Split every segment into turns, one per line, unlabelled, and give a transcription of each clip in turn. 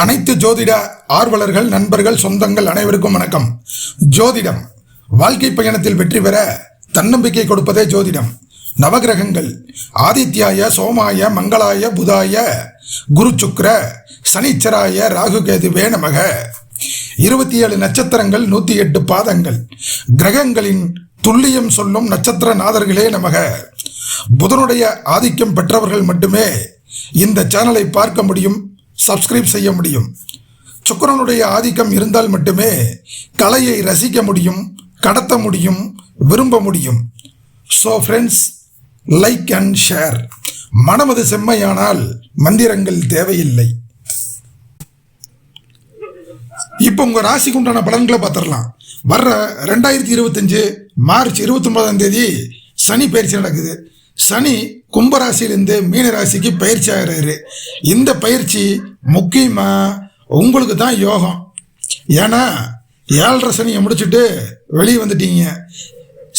அனைத்து ஜோதிட ஆர்வலர்கள் நண்பர்கள் சொந்தங்கள் அனைவருக்கும் வணக்கம். ஜோதிடம் வாழ்க்கை பயணத்தில் வெற்றி பெற தன்னம்பிக்கை கொடுப்பதே ஜோதிடம். நவகிரகங்கள் ஆதித்யாய சோமாய மங்களாய புதாய குரு சுக்ர சனிச்சராய ராகுகேதுவே நமக இருபத்தி ஏழு நட்சத்திரங்கள் நூற்றி எட்டு பாதங்கள். கிரகங்களின் துல்லியம் சொல்லும் நட்சத்திர நாதர்களே நமக. புதனுடைய ஆதிக்கம் பெற்றவர்கள் மட்டுமே இந்த சேனலை பார்க்க முடியும். சப்ஸ்கிரைப் செய்ய முடியும். சுக்கரனுடைய ஆதிக்கம் இருந்தால் மட்டுமே கலையை ரசிக்க முடியும் கடத்த முடியும் விரும்ப முடியும். So friends like and share மனமது செம்மையானால் மந்திரங்கள் தேவையில்லை. இப்போ உங்கள் ராசிக்கு உண்டான பலன்களை பார்த்துடலாம். வர்ற ரெண்டாயிரத்தி இருபத்தஞ்சு மார்ச் இருபத்தி ஒன்பதாம் தேதி சனி பயிற்சி நடக்குது. சனி கும்பராசியிலேருந்து மீன ராசிக்கு பயிற்சி ஆகிறாரு. இந்த பயிற்சி முக்கியமாக உங்களுக்கு தான் யோகம். ஏன்னா ஏழரை சனியை முடிச்சுட்டு வெளியே வந்துட்டீங்க.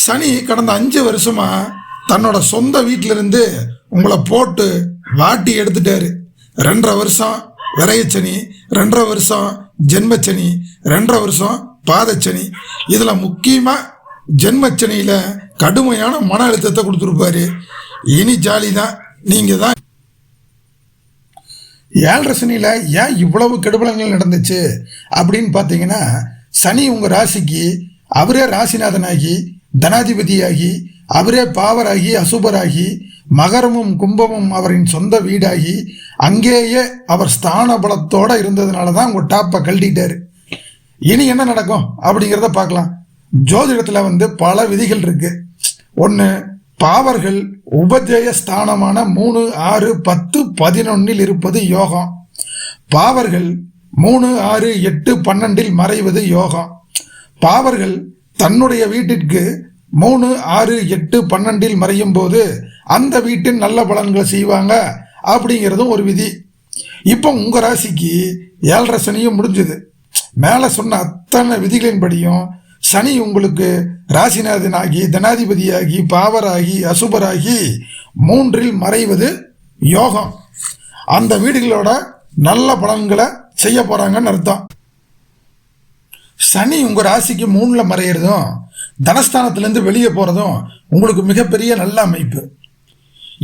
சனி கடந்த அஞ்சு வருஷமா தன்னோட சொந்த வீட்டிலிருந்து உங்களை போட்டு வாட்டி எடுத்துட்டாரு. ரெண்டரை வருஷம் விரையச்சனி ரெண்டரை வருஷம் ஜென்மச்சனி ரெண்டரை வருஷம் பாதச்சனி இதில் முக்கியமாக ஜென்மச்சனியில் கடுமையான மன அழுத்தத்தை கொடுத்துருப்பாரு. இனி ஜாலி தான் நீங்கள் தான் ஏழரை சனியில் ஏன் இவ்வளவு கெடுபலங்கள் நடந்துச்சு? அப்படின்னு பார்த்தீங்கன்னா சனி உங்கள் ராசிக்கு அவரே ராசிநாதனாகி தனாதிபதியாகி அவரே பாவராகி அசுபராகி மகரமும் கும்பமும் அவரின் சொந்த வீடாகி அங்கேயே அவர் ஸ்தான பலத்தோடு இருந்ததுனால தான் உங்கள் டாப்பை கழட்டிட்டார். இனி என்ன நடக்கும்? அப்படிங்கிறத பார்க்கலாம். ஜோதிடத்தில் வந்து பல விதிகள் இருக்குது ஒன்று பாவர்கள் உபஜய ஸ்தானமான மூணு ஆறு பத்து பதினொன்னில் இருப்பது யோகம். பாவர்கள் மூணு ஆறு எட்டு பன்னெண்டில் மறைவது யோகம். பாவர்கள் தன்னுடைய வீட்டிற்கு மூணு ஆறு எட்டு பன்னெண்டில் மறையும் போது அந்த வீட்டின் நல்ல பலன்களை செய்வாங்க அப்படிங்கிறதும் ஒரு விதி. இப்போ உங்கள் ராசிக்கு ஏழரை சனியும் முடிஞ்சுது. மேலே சொன்ன அத்தனை விதிகளின்படியும் சனி உங்களுக்கு ராசிநாதனாகி தனாதிபதியாகி பாவராகி அசுபராகி மூன்றில் மறைவது யோகம். அந்த வீடுகளோட நல்ல பலன்களை செய்ய போகிறாங்கன்னு அர்த்தம். சனி உங்கள் ராசிக்கு மூணில் மறையிறதும் தனஸ்தானத்துலேருந்து வெளியே போகிறதும் உங்களுக்கு மிகப்பெரிய நல்ல அமைப்பு.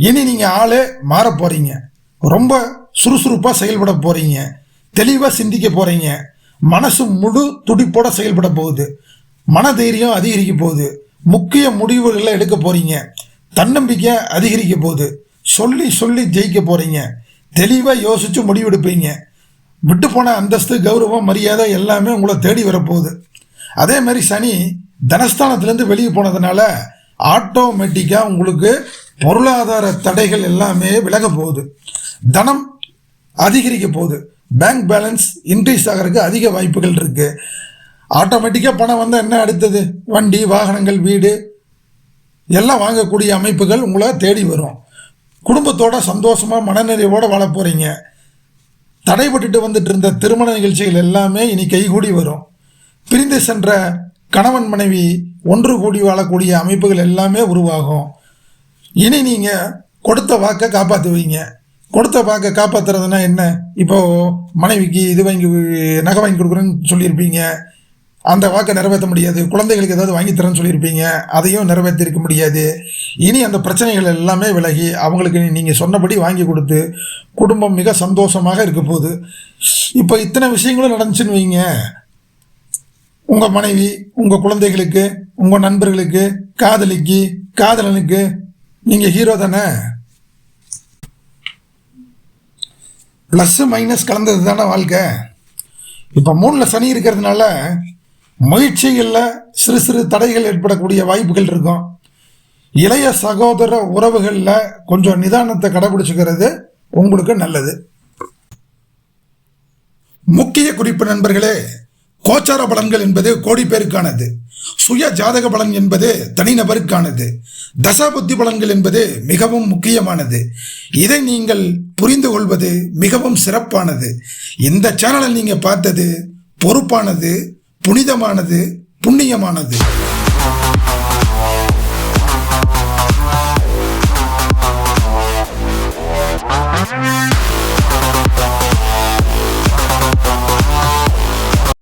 இனி நீங்கள் ஆளே மாற போகிறீங்க ரொம்ப சுறுசுறுப்பாக செயல்பட போகிறீங்க தெளிவாக சிந்திக்க போகிறீங்க மனசு முழு துடிப்போட செயல்பட போகுது. மனதைரியம் அதிகரிக்க போகுது. முக்கிய முடிவுகளை எடுக்க போகிறீங்க தன்னம்பிக்கை அதிகரிக்க போகுது. சொல்லி சொல்லி ஜெயிக்க போகிறீங்க தெளிவாக யோசித்து முடிவெடுப்பீங்க. விட்டு போன அந்தஸ்து கௌரவம் மரியாதை எல்லாமே உங்களை தேடி வரப்போகுது. அதே மாதிரி சனி தனஸ்தானத்துலேருந்து வெளியே போனதுனால ஆட்டோமேட்டிக்காக உங்களுக்கு பொருளாதார தடைகள் எல்லாமே விலக போகுது. தனம் அதிகரிக்க போகுது. பேங்க் பேலன்ஸ் இன்க்ரீஸ் ஆகிறதுக்கு அதிக வாய்ப்புகள் இருக்குது ஆட்டோமேட்டிக்காக பணம் வந்தால் என்ன அடுத்தது? வண்டி வாகனங்கள் வீடு. எல்லாம் வாங்கக்கூடிய அமைப்புகள் உங்களை தேடி வரும். குடும்பத்தோட சந்தோஷமாக மனநிறைவோடு வாழ போகிறீங்க தடைபட்டுட்டு வந்துட்டு இருந்த திருமண நிகழ்ச்சிகள் எல்லாமே இனி கைகூடி வரும். பிரிந்து சென்ற கணவன் மனைவி ஒன்று கூடி வாழக்கூடிய அமைப்புகள் எல்லாமே உருவாகும். இனி நீங்கள் கொடுத்த வாக்கை காப்பாற்றுவீங்க கொடுத்த வாக்கை காப்பாற்றுறதுனா என்ன? இப்போது மனைவிக்கு இது வாங்கி நகை வாங்கி கொடுக்குறேன்னு சொல்லியிருப்பீங்க. அந்த வாக்கை நிறைவேற்ற முடியாது. குழந்தைகளுக்கு ஏதாவது வாங்கி தரேன்னு சொல்லியிருப்பீங்க. அதையும் நிறைவேற்றிருக்க முடியாது. இனி அந்த பிரச்சனைகள் எல்லாமே விலகி அவங்களுக்கு நீங்கள் சொன்னபடி வாங்கி கொடுத்து குடும்பம் மிக சந்தோஷமாக இருக்க போகுது. இப்போ இத்தனை விஷயங்களும் நடந்துச்சுன்னு வைங்க. உங்கள் மனைவி உங்கள் குழந்தைகளுக்கு உங்கள் நண்பர்களுக்கு காதலிக்கு காதலனுக்கு நீங்கள் ஹீரோ தானே? ப்ளஸ்ஸு மைனஸ் கலந்தது தானே வாழ்க்கை? இப்போ மூணில் சனி இருக்கிறதுனால முயற்சிகளில் சிறு சிறு தடைகள் ஏற்படக்கூடிய வாய்ப்புகள் இருக்கும். இளைய சகோதர உறவுகளில் கொஞ்சம் நிதானத்தை கடைபிடிச்சுக்கிறது உங்களுக்கு நல்லது. முக்கிய குறிப்பு நண்பர்களே கோச்சார பலன்கள் என்பது கோடி பேருக்கானது. சுய ஜாதக பலன் என்பது தனிநபருக்கானது. தசாபுத்தி பலன்கள் என்பது மிகவும் முக்கியமானது. இதை நீங்கள் புரிந்து கொள்வது மிகவும் சிறப்பானது. இந்த சேனலை நீங்கள் பார்த்தது பொறுப்பானது புனிதமானது புண்ணியமானது.